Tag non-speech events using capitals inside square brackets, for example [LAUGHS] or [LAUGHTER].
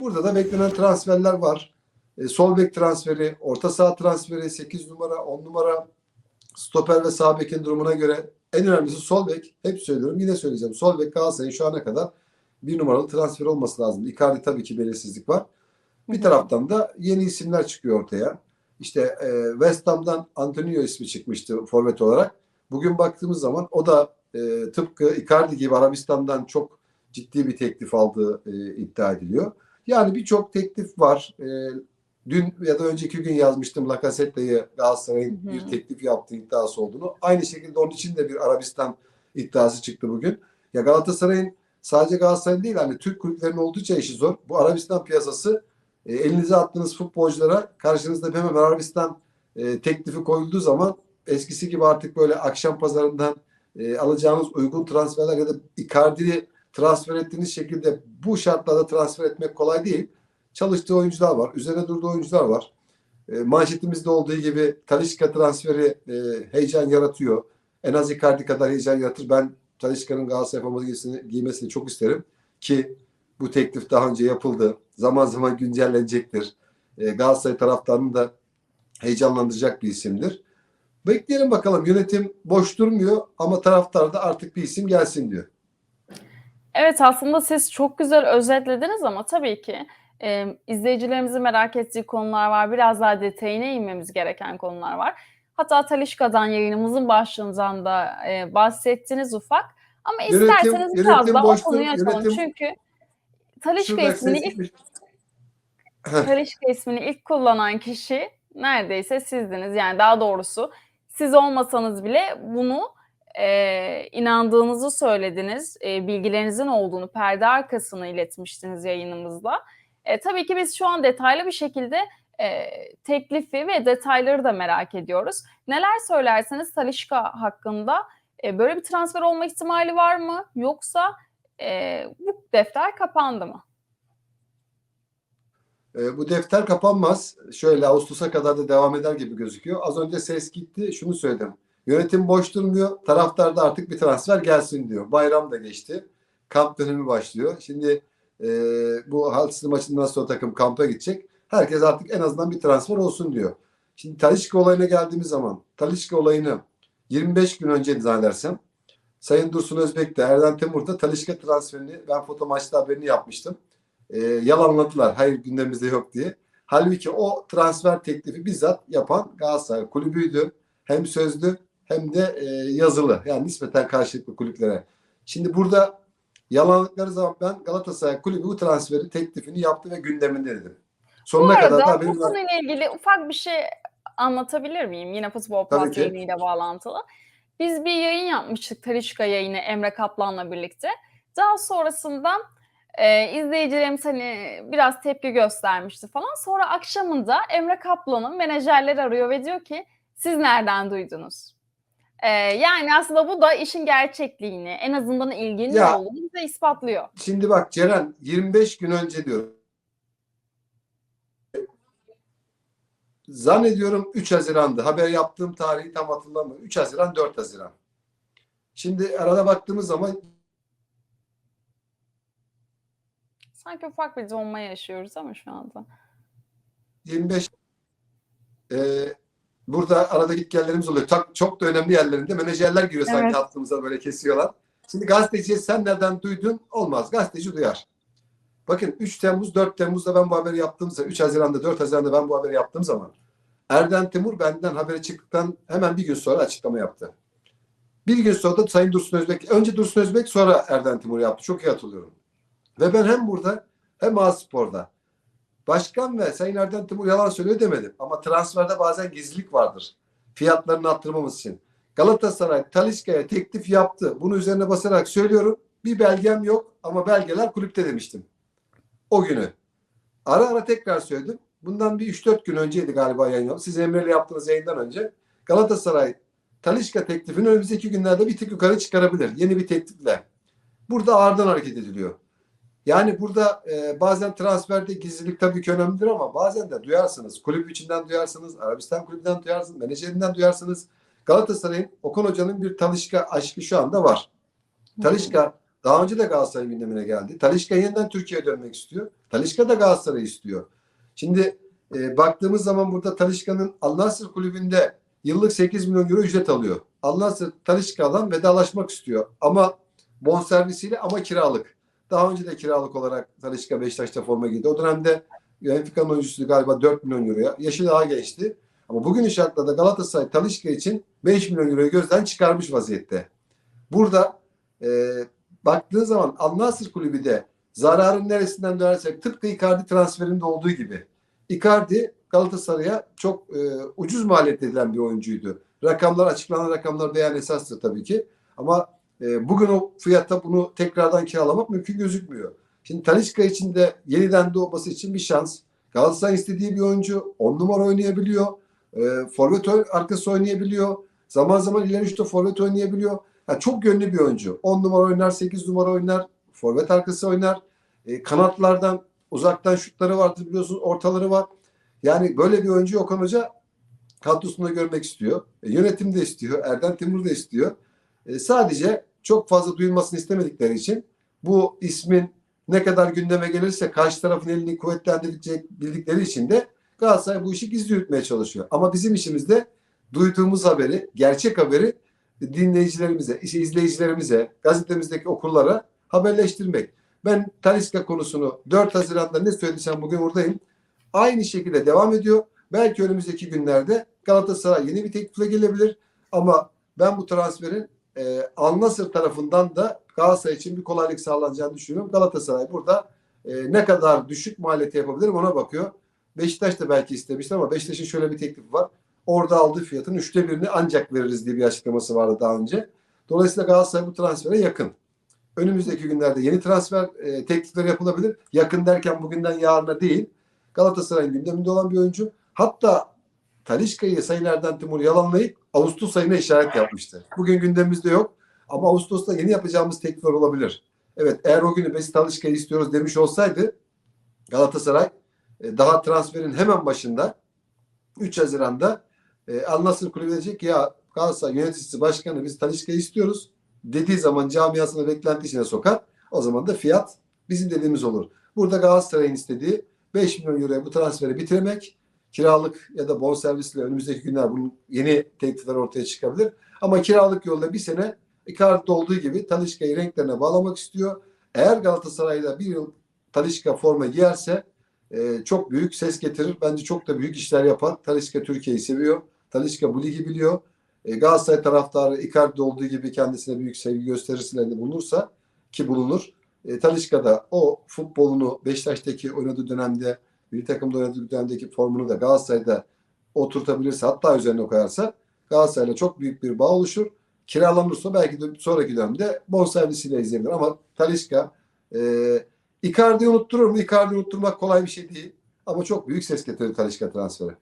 Burada da beklenen transferler var. E, sol bek transferi, orta saha transferi, 8 numara, 10 numara, stoper ve sağ bekin durumuna göre en önemlisi sol bek. Hep söylüyorum yine söyleyeceğim. Sol bek Galatasaray'ın şu ana kadar bir numaralı transfer olması lazım. Icardi tabii ki belirsizlik var. Bir taraftan da yeni isimler çıkıyor ortaya. İşte e, West Ham'dan Antonio ismi çıkmıştı forvet olarak. Bugün baktığımız zaman o da e, tıpkı Icardi gibi Arabistan'dan çok ciddi bir teklif aldığı e, iddia ediliyor. Yani birçok teklif var. E, dün ya da önceki gün yazmıştım Lacazette'yi Galatasaray'ın bir teklif yaptığı iddiası olduğunu. Aynı şekilde onun için de bir Arabistan iddiası çıktı bugün. Ya Galatasaray'ın sadece Galatasaray'ın değil hani Türk kulüplerinin oldukça işi zor. Bu Arabistan piyasası e, elinize attığınız futbolculara karşınızda hemen Arabistan e, teklifi koyulduğu zaman eskisi gibi artık böyle akşam pazarından e, alacağınız uygun transferler ya da Icardi'yi transfer ettiğiniz şekilde bu şartlarda transfer etmek kolay değil. Çalıştığı oyuncular var. Üzerine durduğu oyuncular var. E, manşetimizde olduğu gibi Talisca transferi e, heyecan yaratıyor. En az Icardi kadar heyecan yaratır. Ben Talisca'nın Galatasaray forması giymesini çok isterim. Ki bu teklif daha önce yapıldı. Zaman zaman güncellenecektir. E, Galatasaray taraftarını da heyecanlandıracak bir isimdir. Bekleyelim bakalım. Yönetim boş durmuyor ama taraftar da artık bir isim gelsin diyor. Evet aslında siz çok güzel özetlediniz ama tabii ki e, izleyicilerimizin merak ettiği konular var. Biraz daha detayına inmemiz gereken konular var. Hatta Talişka'dan yayınımızın başlığından da e, bahsettiniz ufak. Ama Yönetim- isterseniz biraz yönetim daha o boştur, konuyu açalım. yönetim- Çünkü Talişka ismini ilk [LAUGHS] Talişka ismini ilk kullanan kişi neredeyse sizdiniz. Yani daha doğrusu siz olmasanız bile bunu e, inandığınızı söylediniz. E, bilgilerinizin olduğunu perde arkasına iletmiştiniz yayınımızda. E, tabii ki biz şu an detaylı bir şekilde e, teklifi ve detayları da merak ediyoruz. Neler söylerseniz Talişka hakkında e, böyle bir transfer olma ihtimali var mı? Yoksa e, bu defter kapandı mı? E, bu defter kapanmaz. Şöyle Ağustos'a kadar da devam eder gibi gözüküyor. Az önce ses gitti. Şunu söyledim. Yönetim boş durmuyor. Taraftar da artık bir transfer gelsin diyor. Bayram da geçti. Kamp dönemi başlıyor. Şimdi e, bu Halsey maçından sonra takım kampa gidecek. Herkes artık en azından bir transfer olsun diyor. Şimdi Talişka olayına geldiğimiz zaman Talişka olayını 25 gün önce zannedersem Sayın Dursun Özbek de Erden Temur da Talişka transferini ben foto maçta haberini yapmıştım e, yalanladılar. Hayır gündemimizde yok diye. Halbuki o transfer teklifi bizzat yapan Galatasaray kulübüydü. Hem sözlü hem de e, yazılı. Yani nispeten karşılıklı kulüplere. Şimdi burada yalanlıkları zaman ben Galatasaray kulübü bu transferi teklifini yaptı ve gündeminde dedim. Bu Sonuna kadar da arada bu var. konuyla ilgili ufak bir şey anlatabilir miyim? Yine Futbol yayınıyla bağlantılı. Biz bir yayın yapmıştık Talişka yayını Emre Kaplan'la birlikte. Daha sonrasında e, izleyicilerimiz hani biraz tepki göstermişti falan. Sonra akşamında Emre Kaplan'ın menajerleri arıyor ve diyor ki siz nereden duydunuz? E, yani aslında bu da işin gerçekliğini en azından ilginin Ya- olduğunu bize ispatlıyor. Şimdi bak Ceren 25 gün önce diyor. Zannediyorum 3 Haziran'dı. Haber yaptığım tarihi tam hatırlamıyorum. 3 Haziran 4 Haziran. Şimdi arada baktığımız zaman Sanki ufak bir donma yaşıyoruz ama şu anda. 25 e, burada arada git gellerimiz oluyor. Çok, çok da önemli yerlerinde menajerler giriyor sanki Evet. hattımıza böyle kesiyorlar. Şimdi gazeteciye sen nereden duydun? Olmaz. Gazeteci duyar. Bakın 3 Temmuz 4 Temmuz'da ben bu haberi yaptığım zaman 3 Haziran'da 4 Haziran'da ben bu haberi yaptığım zaman Erden Timur benden haberi çıktıktan hemen bir gün sonra açıklama yaptı. Bir gün sonra da Sayın Dursun Özbek önce Dursun Özbek sonra Erden Timur yaptı. Çok iyi hatırlıyorum. Ve ben hem burada hem A-Spor'da Başkan ve Sayın Erden Timur yalan söylüyor demedim. Ama transferde bazen gizlilik vardır. Fiyatlarını arttırmamız için. Galatasaray Talisca'ya teklif yaptı. Bunu üzerine basarak söylüyorum. Bir belgem yok ama belgeler kulüpte demiştim. O günü. Ara ara tekrar söyledim. Bundan bir 3-4 gün önceydi galiba yayın. Siz Emre'yle yaptığınız yayından önce. Galatasaray Talisca teklifini önümüzdeki günlerde bir tık yukarı çıkarabilir. Yeni bir teklifle. Burada ağırdan hareket ediliyor. Yani burada e, bazen transferde gizlilik tabii ki önemlidir ama bazen de duyarsınız. Kulüp içinden duyarsınız, Arabistan kulübünden duyarsınız, menajerinden duyarsınız. Galatasaray'ın Okan Hoca'nın bir Talişka aşkı şu anda var. Talişka daha önce de Galatasaray'ın gündemine geldi. Talişka yeniden Türkiye'ye dönmek istiyor. Talişka da Galatasaray'ı istiyor. Şimdi e, baktığımız zaman burada Talişka'nın Al Nassr kulübünde yıllık 8 milyon euro ücret alıyor. Al Nassr Talişka'dan vedalaşmak istiyor. Ama bonservisiyle ama kiralık. Daha önce de kiralık olarak Talişka Beşiktaş'ta forma giydi. O dönemde Benfica'nın oyuncusu galiba 4 milyon euroya. Yaşı daha gençti. Ama bugün şartlarda Galatasaray Talişka için 5 milyon euroyu gözden çıkarmış vaziyette. Burada e, baktığın zaman Al Nassr kulübü de zararın neresinden dönersek tıpkı Icardi transferinde olduğu gibi. Icardi Galatasaray'a çok e, ucuz maliyet edilen bir oyuncuydu. Rakamlar açıklanan rakamlar beyan esastır tabii ki. Ama e, bugün o fiyata bunu tekrardan kiralamak mümkün gözükmüyor. Şimdi Talisca için de yeniden doğması için bir şans. Galatasaray istediği bir oyuncu. 10 numara oynayabiliyor. E, forvet arkası oynayabiliyor. Zaman zaman ileri üçte forvet oynayabiliyor. Yani çok yönlü bir oyuncu. 10 numara oynar, 8 numara oynar, forvet arkası oynar. E, kanatlardan uzaktan şutları vardır biliyorsunuz, ortaları var. Yani böyle bir oyuncu Okan Hoca kadrosunda görmek istiyor. E, yönetim de istiyor, Erdem Timur da istiyor. E, sadece çok fazla duyulmasını istemedikleri için bu ismin ne kadar gündeme gelirse karşı tarafın elini kuvvetlendirecek bildikleri için de Galatasaray bu işi gizli yürütmeye çalışıyor. Ama bizim işimizde duyduğumuz haberi, gerçek haberi dinleyicilerimize, izleyicilerimize, gazetemizdeki okurlara haberleştirmek. Ben Taliska konusunu 4 Haziran'da ne söylediysem bugün buradayım. Aynı şekilde devam ediyor. Belki önümüzdeki günlerde Galatasaray yeni bir teklifle gelebilir. Ama ben bu transferin e, Al Nassr tarafından da Galatasaray için bir kolaylık sağlanacağını düşünüyorum. Galatasaray burada e, ne kadar düşük maliyeti yapabilirim ona bakıyor. Beşiktaş da belki istemişti ama Beşiktaş'ın şöyle bir teklifi var. Orada aldığı fiyatın üçte birini ancak veririz diye bir açıklaması vardı daha önce. Dolayısıyla Galatasaray bu transfere yakın. Önümüzdeki günlerde yeni transfer e, teklifleri yapılabilir. Yakın derken bugünden yarına değil. Galatasaray'ın gündeminde olan bir oyuncu. Hatta Talişka'yı Sayın Erdem Timur yalanlayıp Ağustos ayına işaret yapmıştı. Bugün gündemimizde yok. Ama Ağustos'ta yeni yapacağımız teklifler olabilir. Evet eğer o günü biz Talişka'yı istiyoruz demiş olsaydı Galatasaray e, daha transferin hemen başında 3 Haziran'da e, Al Nassr kulübü diyecek ya Galatasaray yöneticisi başkanı biz Talişka'yı istiyoruz dediği zaman camiasını beklenti içine sokar. O zaman da fiyat bizim dediğimiz olur. Burada Galatasaray'ın istediği 5 milyon euroya bu transferi bitirmek kiralık ya da bonservisle önümüzdeki günler bunun yeni teklifler ortaya çıkabilir. Ama kiralık yolda bir sene Icardi'de olduğu gibi Talişka'yı renklerine bağlamak istiyor. Eğer Galatasaray'da bir yıl Talişka forma giyerse e, çok büyük ses getirir. Bence çok da büyük işler yapar. Talişka Türkiye'yi seviyor. Talişka bu ligi biliyor. E, Galatasaray taraftarı Icardi olduğu gibi kendisine büyük sevgi gösterisinde bulunursa ki bulunur. E, Talişka da o futbolunu Beşiktaş'taki oynadığı dönemde bir takımda oynadığı dönemdeki formunu da Galatasaray'da oturtabilirse hatta üzerine koyarsa Galatasaray'la çok büyük bir bağ oluşur. Kiralanırsa belki de sonraki dönemde bonservisiyle izleyebilir ama Talişka e, Icardi'yi unutturur mu? Icardi'yi unutturmak kolay bir şey değil. Ama çok büyük ses getirir Talişka transferi.